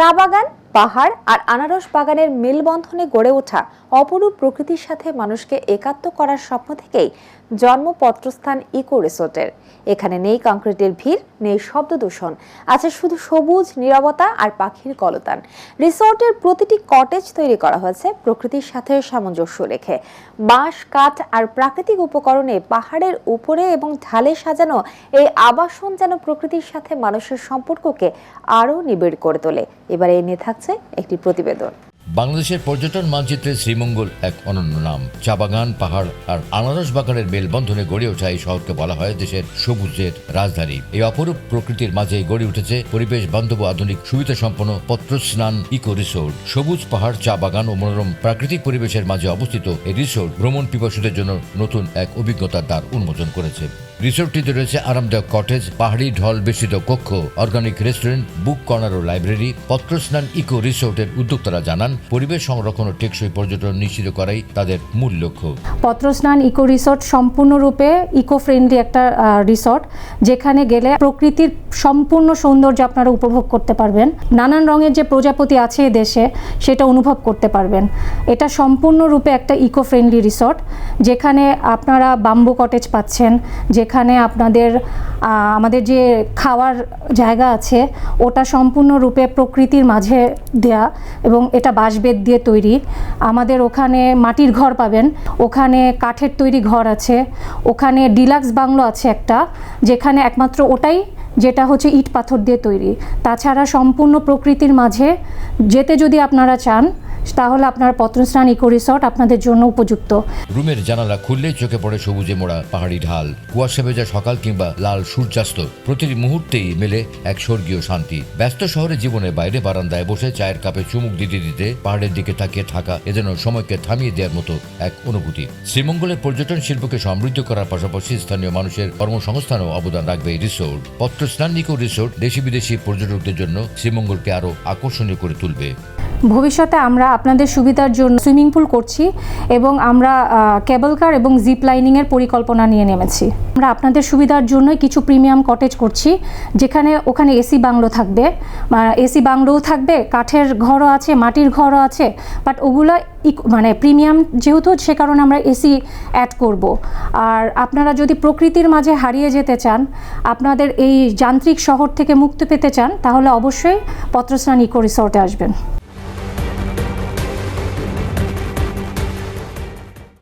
চা বাগান পাহাড় আর আনারস বাগানের মেলবন্ধনে গড়ে ওঠা অপরূপ প্রকৃতির সাথে মানুষকে একাত্ম করার স্বপ্ন থেকেই জন্ম পত্রস্থান ইকো রিসোর্টের। এখানে নেই কংক্রিটের ভিড়, নেই শব্দ দূষণ। আছে শুধু সবুজ, নীরবতা আর পাখির কলতান। রিসোর্টের প্রতিটি কটেজ তৈরি করা হয়েছে প্রকৃতির সাথে সামঞ্জস্য রেখে। বাঁশ, কাঠ আর প্রাকৃতিক উপকরণে পাহাড়ের উপরে এবং ঢালে সাজানো এই আবাসন যেন প্রকৃতির সাথে মানুষের সম্পর্ককে আরও নিবিড় করে তোলে। এবারে এই নিয়ে থাকছে একটি প্রতিবেদন। বাংলাদেশের পর্যটন মানচিত্রে শ্রীমঙ্গল এক অনন্য নাম। চা বাগান, পাহাড় আর আনারস বাগানের মেলবন্ধনে গড়ে ওঠা এই শহরকে বলা হয় দেশের সবুজের রাজধানী। এই অপরূপ প্রকৃতির মাঝেই গড়ে উঠেছে পরিবেশ বান্ধব আধুনিক সুবিধা সম্পন্ন পত্রস্নান ইকো রিসোর্ট। সবুজ পাহাড়, চা বাগান ও মনোরম প্রাকৃতিক পরিবেশের মাঝে অবস্থিত এই রিসোর্ট ভ্রমণ পিপাসুদের জন্য নতুন এক অভিজ্ঞতার দ্বার উন্মোচন করেছে। রিসোর্টটিতে রয়েছে আরামদায়ক কটেজ, পাহাড়ি ঢল বেষ্টিত কক্ষ, অর্গানিক রেস্টুরেন্ট, বুক কর্নার ও লাইব্রেরি। পত্রস্নান ইকো রিসোর্টের উদ্যোক্তারা জানান পরিবেশ সংরক্ষণ ও টেকসই পর্যটন নিশ্চিত করাই তাদের মূল লক্ষ্য। পত্রস্নান ইকো রিসর্ট সম্পূর্ণরূপে ইকো ফ্রেন্ডলি একটা রিসর্ট, যেখানে গেলে প্রকৃতির সম্পূর্ণ সৌন্দর্য আপনারা উপভোগ করতে পারবেন। নানান রঙের যে প্রজাপতি আছে দেশে, সেটা অনুভব করতে পারবেন। এটা সম্পূর্ণরূপে একটা ইকো ফ্রেন্ডলি রিসর্ট, যেখানে আপনারা বাম্বু কটেজ পাচ্ছেন, যেখানে আপনাদের আমাদের যে খাওয়ার জায়গা আছে, ওটা সম্পূর্ণরূপে প্রকৃতির মাঝে দেয়া এবং এটা বাঁশবেত দিয়ে তৈরি। আমাদের ওখানে মাটির ঘর পাবেন, ওখানে কাঠের তৈরি ঘর আছে, ওখানে ডিলাক্স বাংলো আছে একটা, যেখানে একমাত্র ওটাই, যেটা হচ্ছে ইট পাথর দিয়ে তৈরি। তাছাড়া সম্পূর্ণ প্রকৃতির মাঝে, যেতে যদি আপনারা চান তাহলে আপনার পত্রস্নান ইকো রিসর্ট আপনাদের জন্য উপযুক্ত। রুমের জানালা খুললেই চোখে পড়ে সবুজে মোড়া পাহাড়ি ঢাল, কুয়াশা ভেজা সকাল কিংবা লাল সূর্যাস্ত, প্রতিটি মুহূর্তেই মেলে এক স্বর্গীয় শান্তি। ব্যস্ত শহরে জীবনে বাইরে বারান্দায় বসে চায়ের কাপে চুমুক দিতে দিতে পাহাড়ের দিকে তাকিয়ে থাকা এ যেন সময়কে থামিয়ে দেওয়ার মতো এক অনুভূতি। শ্রীমঙ্গলের পর্যটন শিল্পকে সমৃদ্ধ করার পাশাপাশি স্থানীয় মানুষের কর্মসংস্থানও অবদান রাখবে এই রিসোর্ট। পত্রস্নান নিকো রিসোর্ট দেশি বিদেশি পর্যটকদের জন্য শ্রীমঙ্গলকে আরও আকর্ষণীয় করে তুলবে। ভবিষ্যতে আমরা আপনাদের সুবিধার জন্য সুইমিং পুল করছি এবং আমরা কেবল কার এবং জিপ লাইনিংয়ের পরিকল্পনা নিয়ে নেমেছি। আমরা আপনাদের সুবিধার জন্যই কিছু প্রিমিয়াম কটেজ করছি, যেখানে ওখানে এসি বাংলো থাকবে। এসি বাংলোও থাকবে, কাঠের ঘরও আছে, মাটির ঘরও আছে বাট ওগুলো মানে প্রিমিয়াম যেহেতু, সে কারণে আমরা এসি অ্যাড করব। আর আপনারা যদি প্রকৃতির মাঝে হারিয়ে যেতে চান, আপনাদের এই যান্ত্রিক শহর থেকে মুক্তি পেতে চান, তাহলে অবশ্যই পত্রস্নান ইকো রিসর্টে আসবেন।